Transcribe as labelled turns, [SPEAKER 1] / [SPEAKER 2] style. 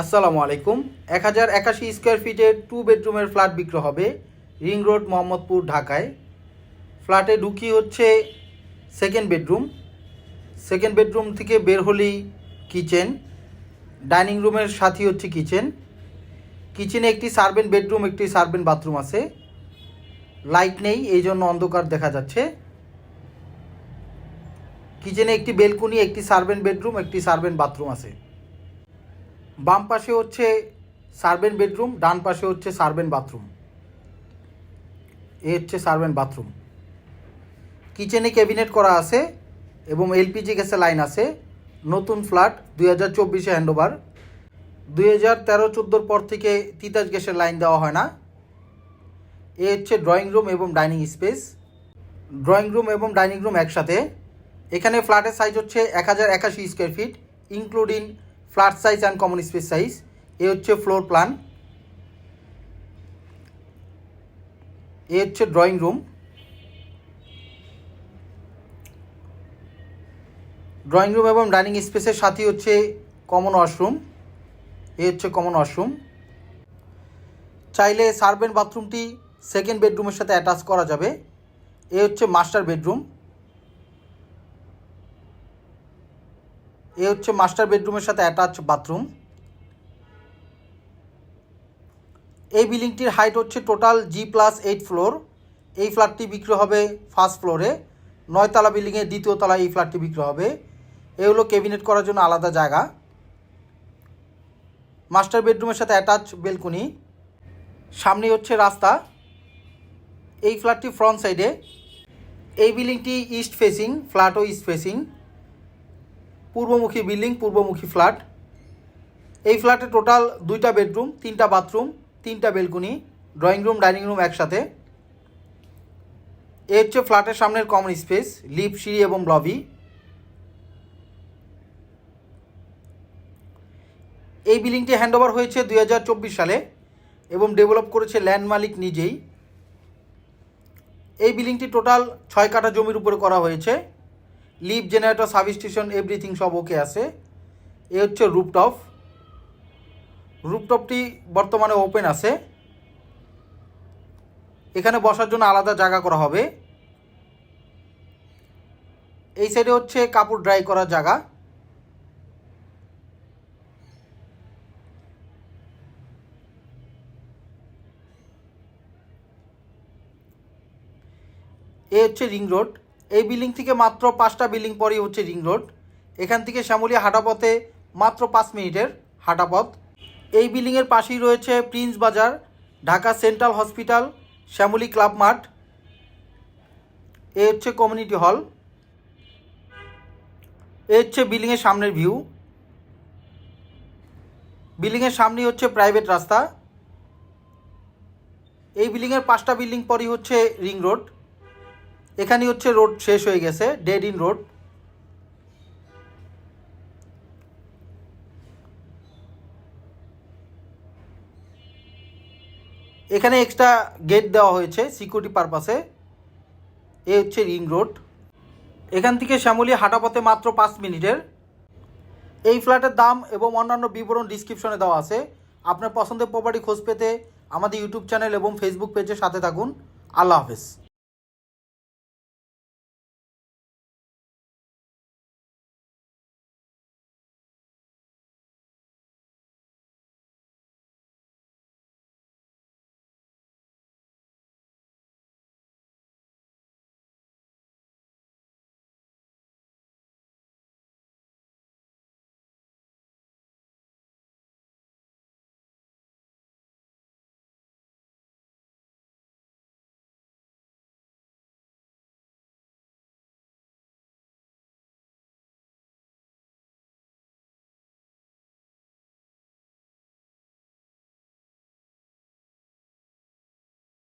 [SPEAKER 1] আসসালামু আলাইকুম। এক হাজার একাশি স্কোয়ার ফিটের টু বেডরুমের ফ্ল্যাট বিক্রি হবে রিং রোড, মোহাম্মদপুর, ঢাকায়। ফ্ল্যাটে ঢুকি হচ্ছে সেকেন্ড বেডরুম সেকেন্ড বেডরুম থেকে বের হলেই কিচেন ডাইনিং রুমের সাথে হচ্ছে কিচেন কিচেনে একটি সার্ভেন্ট বেডরুম একটি সার্ভেন্ট বাথরুম আছে। লাইট নেই, এই জন্য অন্ধকার দেখা যাচ্ছে। কিচেনে একটি বেলকুনি একটি সার্ভেন্ট বেডরুম একটি সার্ভেন্ট বাথরুম আছে। বাম পাশে হচ্ছে সার্ভেন্ট বেডরুম, ডান পাশে হচ্ছে সার্ভেন্ট বাথরুম। এ হচ্ছে সার্ভেন্ট বাথরুম। কিচেনে ক্যাবিনেট করা আছে এবং এলপিজি গ্যাসের লাইন আছে। নতুন ফ্ল্যাট, দুই হাজার চব্বিশে হ্যান্ডওভার। দুই হাজার তেরো চোদ্দোর পর থেকে তিতাস গ্যাসের লাইন দেওয়া হয় না। এ হচ্ছে ড্রয়িং রুম এবং ডাইনিং স্পেস। ড্রয়িং রুম এবং ডাইনিং রুম একসাথে। এখানে ফ্ল্যাটের সাইজ হচ্ছে এক হাজার একাশি square feet, including flat size and common space size. এ হচ্ছে ফ্লোর প্ল্যান। এ হচ্ছে ড্রয়িং রুম। ড্রয়িং রুম এবং ডাইনিং স্পেসের সাথে হচ্ছে কমন ওয়াশরুম। এ হচ্ছে কমন ওয়াশরুম। চাইলে সার্ভেন্ট বাথরুমটি সেকেন্ড বেডরুমের সাথে অ্যাটাচ করা যাবে। এ হচ্ছে মাস্টার বেডরুম। এ হচ্ছে মাস্টার বেডরুমের সাথে অ্যাটাচ বাথরুম এই বিল্ডিংটির হাইট হচ্ছে total G plus eight floor এই ফ্ল্যাটটি বিক্রি হবে ফার্স্ট ফ্লোরে নয়তলা বিল্ডিংয়ের দ্বিতীয় তলায় এই ফ্ল্যাটটি বিক্রি হবে। এ হলো ক্যাবিনেট করার জন্য আলাদা জায়গা। মাস্টার বেডরুমের সাথে অ্যাটাচ বেলকুনি সামনে হচ্ছে রাস্তা। এই ফ্ল্যাটটি ফ্রন্ট সাইডে এই বিল্ডিংটি ইস্ট ফেসিং ফ্ল্যাটও ইস্ট ফেসিং পূর্বমুখী বিল্ডিং, পূর্বমুখী ফ্ল্যাট। এই ফ্ল্যাটে টোটাল দুইটা বেডরুম, তিনটা বাথরুম, তিনটা balcony, drawing room, dining room একসাথে। এ হচ্ছে ফ্ল্যাটের সামনের কমন স্পেস, লিপ, সিঁড়ি এবং লবি। এই বিল্ডিংটি হ্যান্ডওভার হয়েছে দু হাজার চব্বিশ সালে এবং ডেভেলপ করেছে ল্যান্ড মালিক নিজেই। এই বিল্ডিংটি টোটাল ছয় কাঠা জমির উপরে করা হয়েছে। লিভ জেনারেটর সাব স্টেশন এভরিথিং সব ওকে আছে। এ হচ্ছে রুপটপ রুপটপটি বর্তমানে ওপেন আছে। এখানে বসার জন্য আলাদা জায়গা করা হবে। এই সাইডে হচ্ছে কাপড় ড্রাই করার জায়গা। এ হচ্ছে রিং রোড। এই বিল্ডিং থেকে মাত্র পাঁচটা বিল্ডিং পরেই হচ্ছে রিং রোড। এখান থেকে শ্যামলী হাঁটাপথে মাত্র পাঁচ মিনিটের হাঁটাপথ। এই বিল্ডিংয়ের পাশেই রয়েছে prince Bazar, Dhaka central hospital, Shyamoli club মাঠ। এ হচ্ছে কমিউনিটি হল এ হচ্ছে বিল্ডিংয়ের সামনের ভিউ বিল্ডিংয়ের সামনেই হচ্ছে প্রাইভেট রাস্তা। এই বিল্ডিংয়ের পাঁচটা বিল্ডিং পরই হচ্ছে রিং রোড। এখানে হচ্ছে রোড শেষ হয়ে গেছে ডেড ইন রোড এখানে এক্সট্রা গেট দেওয়া হয়েছে সিকিউরিটি পারপাসে এ হচ্ছে রিং রোড এখান থেকে শ্যামলী হাঁটাপথে মাত্র পাঁচ মিনিটের। এই ফ্ল্যাটের দাম এবং অন্যান্য বিবরণ ডিসক্রিপশনে দেওয়া আছে। আপনার পছন্দের প্রপার্টি খোঁজ পেতে আমাদের ইউটিউব চ্যানেল এবং ফেসবুক পেজের সাথে থাকুন। আল্লাহ হাফেজ।